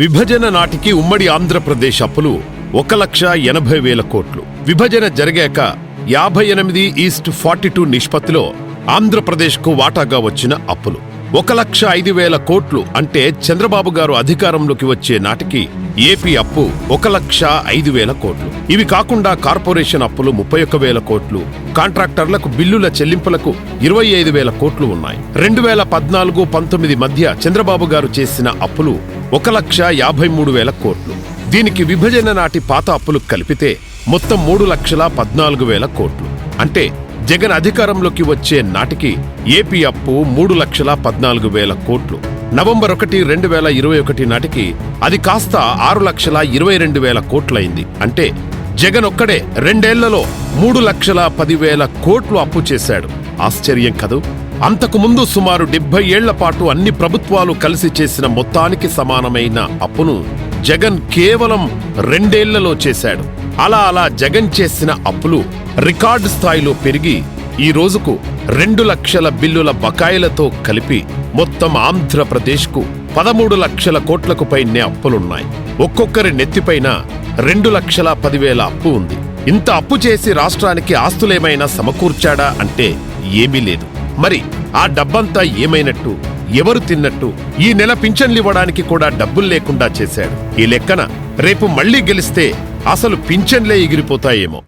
విభజన నాటికి ఉమ్మడి ఆంధ్రప్రదేశ్ అప్పులు ఒక లక్ష ఎనభై వేల కోట్లు. విభజన జరిగాక యాభై ఎనిమిది ఈస్ట్ ఫార్టీ టూ నిష్పత్తిలో ఆంధ్రప్రదేశ్కు వాటాగా వచ్చిన అప్పులు. ఒక లక్ష ఐదు వేల కోట్లు అంటే చంద్రబాబు గారు అధికారంలోకి వచ్చే నాటికి ఏపీ అప్పు ఒక లక్ష ఐదు వేల కోట్లు. ఇవి కాకుండా కార్పొరేషన్ అప్పులు ముప్పై ఒక్క వేల కోట్లు కాంట్రాక్టర్లకు బిల్లుల చెల్లింపులకు ఇరవై ఐదు వేల కోట్లు ఉన్నాయి. రెండు వేల పద్నాలుగు పంతొమ్మిది మధ్య చంద్రబాబు గారు చేసిన అప్పులు ఒక లక్ష యాభై మూడు వేల కోట్లు. దీనికి విభజన నాటి పాత అప్పులు కలిపితే మొత్తం మూడు లక్షల పద్నాలుగు వేల కోట్లు. అంటే జగన్ అధికారంలోకి వచ్చే నాటికి ఏపీ అప్పు మూడు లక్షల పద్నాలుగు వేల కోట్లు. నవంబర్ ఒకటి రెండు వేల ఇరవై ఒకటి నాటికి అది కాస్త ఆరు లక్షల ఇరవై రెండు వేల కోట్లయింది. అంటే జగన్ ఒక్కడే రెండేళ్ళలో మూడు లక్షల పదివేల కోట్లు అప్పు చేశాడు. ఆశ్చర్యం కదూ? అంతకుముందు సుమారు డెబ్బై ఏళ్ళ పాటు అన్ని ప్రభుత్వాలు కలిసి చేసిన మొత్తానికి సమానమైన అప్పును జగన్ కేవలం రెండేళ్ళలో చేశాడు. అలా అలా జగన్ చేసిన అప్పులు రికార్డు స్థాయిలో పెరిగి ఈ రోజుకు రెండు లక్షల బిల్లుల బకాయిలతో కలిపి మొత్తం ఆంధ్రప్రదేశ్కు పదమూడు లక్షల కోట్లకు పైనే అప్పులున్నాయి. ఒక్కొక్కరి నెత్తిపైన రెండు లక్షల పదివేల అప్పు ఉంది. ఇంత అప్పు చేసి రాష్ట్రానికి ఆస్తులేమైనా సమకూర్చాడా అంటే ఏమీ లేదు. మరి ఆ డబ్బంతా ఏమైనట్టు? ఎవరు తిన్నట్టు? ఈ నెల పింఛన్లివ్వడానికి కూడా డబ్బులు లేకుండా చేశాడు. ఈ లెక్కన రేపు మళ్ళీ గెలిస్తే అసలు పింఛన్లే ఎగిరిపోతాయేమో.